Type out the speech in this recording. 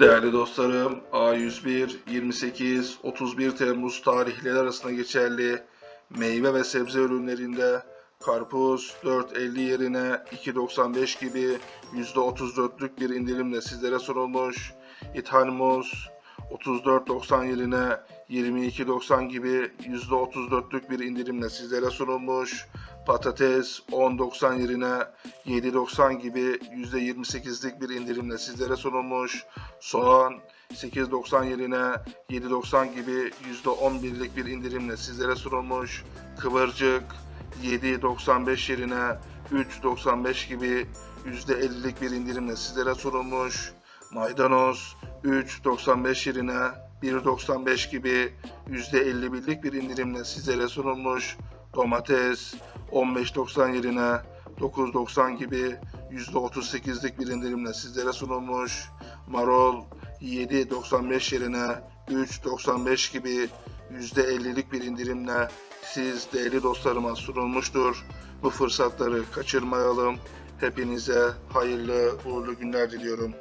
Değerli dostlarım, A101 28 31 Temmuz tarihleri arasında geçerli meyve ve sebze ürünlerinde karpuz 4.50 yerine 2.95 gibi %34'lük bir indirimle sizlere sunulmuş. İthal muz 34.90 yerine 22.90 gibi %34'lük bir indirimle sizlere sunulmuş. Patates 10.90 yerine 7.90 gibi %28'lik bir indirimle sizlere sunulmuş. Soğan 8.90 yerine 7.90 gibi %11'lik bir indirimle sizlere sunulmuş. Kıvırcık 7.95 yerine 3.95 gibi %50'lik bir indirimle sizlere sunulmuş. Maydanoz 3.95 yerine 1.95 gibi %51'lik bir indirimle sizlere sunulmuş. Domates 15.90 yerine 9.90 gibi %38'lik bir indirimle sizlere sunulmuş. Marol 7.95 yerine 3.95 gibi %50'lik bir indirimle siz değerli dostlarıma sunulmuştur. Bu fırsatları kaçırmayalım. Hepinize hayırlı uğurlu günler diliyorum.